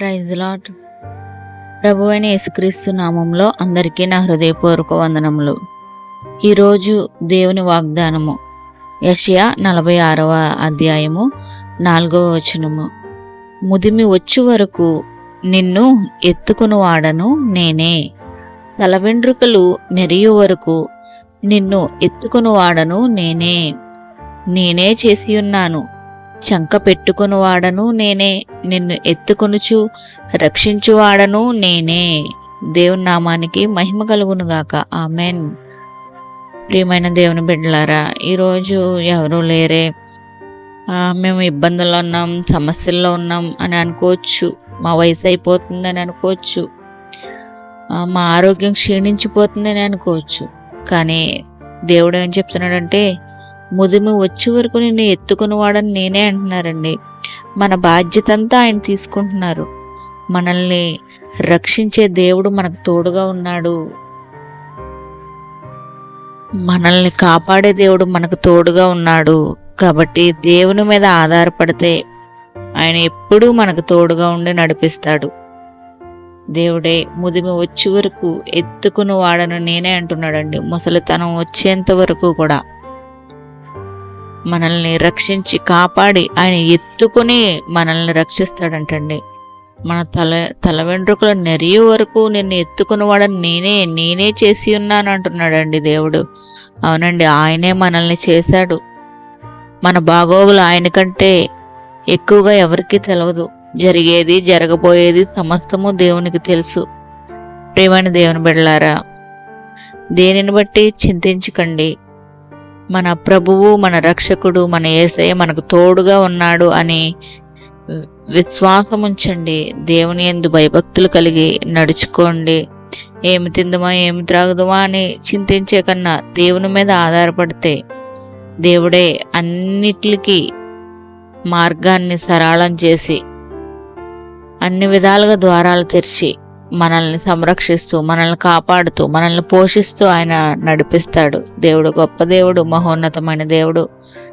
Praise lot ప్రభు అయిన యేసుక్రీస్తు నామంలో అందరికీ నా హృదయపూర్వక వందనములు. ఈరోజు దేవుని వాగ్దానము యషయా నలభై ఆరవ అధ్యాయము నాలుగవ వచనము. ముదిమి వచ్చి వరకు నిన్ను ఎత్తుకుని వాడను నేనే. తల వెంట్రుకలు నెరియు వరకు నిన్ను ఎత్తుకుని వాడను నేనే. నేనే చేసి ఉన్నాను. చంక పెట్టుకుని వాడను నేనే. నిన్ను ఎత్తుకొనుచు రక్షించువాడను నేనే. దేవుని నామానికి మహిమ కలుగునుగాక. ఆమెన్. ప్రియమైన దేవుని బిడ్డలారా ఈరోజు ఎవరూ లేరే. మేము ఇబ్బందుల్లో ఉన్నాం సమస్యల్లో ఉన్నాం అని అనుకోవచ్చు. మా వయసు అయిపోతుందని అనుకోవచ్చు. మా ఆరోగ్యం క్షీణించిపోతుందని అనుకోవచ్చు. కానీ దేవుడు ఏం చెప్తున్నాడంటే ముదిమి వచ్చే వరకు నిన్ను ఎత్తుకుని వాడని నేనే అంటున్నారండి. మన బాధ్యత అంతా ఆయన తీసుకుంటున్నారు. మనల్ని రక్షించే దేవుడు మనకు తోడుగా ఉన్నాడు. మనల్ని కాపాడే దేవుడు మనకు తోడుగా ఉన్నాడు. కాబట్టి దేవుని మీద ఆధారపడితే ఆయన ఎప్పుడూ మనకు తోడుగా ఉండి నడిపిస్తాడు. దేవుడే ముదిమి వచ్చే వరకు ఎత్తుకుని వాడను నేనే అంటున్నాడండి. ముసలితనం వచ్చేంత వరకు కూడా. మనల్ని రక్షించి కాపాడి ఆయన ఎత్తుకుని మనల్ని రక్షిస్తాడంటండి. మన తల తల వెంట్రుకల నెరియు వరకు నిన్ను ఎత్తుకుని వాడని నేనే నేనే చేసి ఉన్నాను అంటున్నాడండి దేవుడు. అవునండి ఆయనే మనల్ని చేశాడు. మన బాగోగులు ఆయన కంటే ఎక్కువగా ఎవరికీ తెలియదు జరిగేది జరగబోయేది సమస్తము దేవునికి తెలుసు. ప్రేమని దేవుని బిడ్డలారా దేనిని బట్టి చింతించకండి. మన ప్రభువు మన రక్షకుడు మన యేసయ్య మనకు తోడుగా ఉన్నాడు అని విశ్వాసం ఉంచండి దేవుని ఎందు భయభక్తులు కలిగి నడుచుకోండి. ఏమి తిందుమా ఏమి త్రాగుదుమా అని చింతించే కన్నా దేవుని మీద ఆధారపడితే దేవుడే అన్నిటికీ మార్గాన్ని సరళం చేసి అన్ని విధాలుగా ద్వారాలు తెరిచి మనల్ని సంరక్షిస్తూ మనల్ని కాపాడుతూ మనల్ని పోషిస్తూ ఆయన నడిపిస్తాడు. దేవుడు గొప్ప దేవుడు మహోన్నతమైన దేవుడు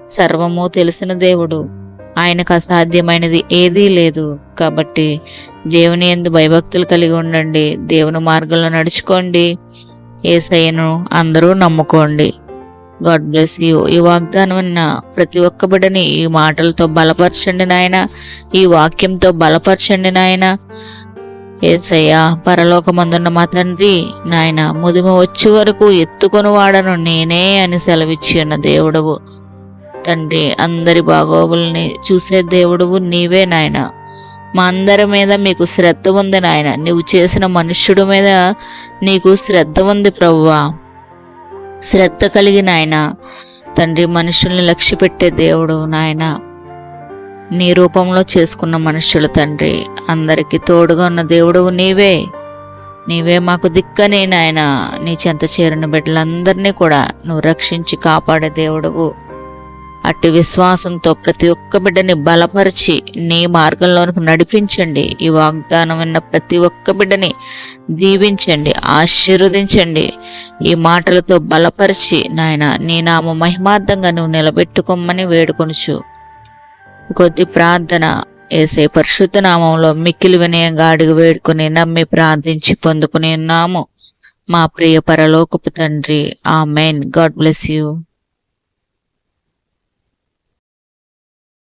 సర్వము తెలిసిన దేవుడు. ఆయనకు అసాధ్యమైనది ఏదీ లేదు. కాబట్టి దేవుని ఎందు భయభక్తులు కలిగి ఉండండి. దేవుని మార్గంలో నడుచుకోండి. ఏసయ్యను అందరూ నమ్ముకోండి. God bless you. ఈ వాగ్దానం ఉన్న ప్రతి ఒక్క బిడ్డని ఈ మాటలతో బలపరచండి నాయన. ఈ వాక్యంతో బలపరచండి నాయన. ఏసయ్య పరలోకమందున్న మా తండ్రి నాయన ముదిమ వచ్చే వరకు ఎత్తుకొని వాడను నేనే అని సెలవిచ్చి ఉన్న దేవుడవు. తండ్రి అందరి బాగోగుల్ని చూసే దేవుడవు నీవే నాయన. మా అందరి మీద మీకు శ్రద్ధ ఉంది నాయన. నువ్వు చేసిన మనుష్యుడి మీద నీకు శ్రద్ధ ఉంది ప్రవ్వా. శ్రద్ధ కలిగిన ఆయన తండ్రి మనుషుల్ని లక్ష్య పెట్టే దేవుడు నాయన. నీ రూపంలో చేసుకున్న మనుషులు తండ్రి. అందరికీ తోడుగా ఉన్న దేవుడు నీవే. నీవే మాకు దిక్కనే నాయన. నీ చెంత చేరిన బిడ్డలందరినీ కూడా నువ్వు రక్షించి కాపాడే దేవుడువు. అట్టి విశ్వాసంతో ప్రతి ఒక్క బిడ్డని బలపరిచి నీ మార్గంలోనికి నడిపించండి. ఈ వాగ్దానం విన్న ప్రతి ఒక్క బిడ్డని దీవించండి ఆశీర్వదించండి. ఈ మాటలతో బలపరిచి నాయన నీ నామ మహిమార్థంగా నువ్వు నిలబెట్టుకోమని వేడుకొనుచు. కొద్ది ప్రార్థన ఏసే. పరిశుద్ధ నామంలో మిక్కిలి వినయంగా అడుగు వేడుకొని నమ్మి ప్రార్థించి పొందుకుని ఉన్నాము. మా ప్రియ పరలోకపు తండ్రి. ఆ మెయిన్ గాడ్ బ్లెస్ యూ.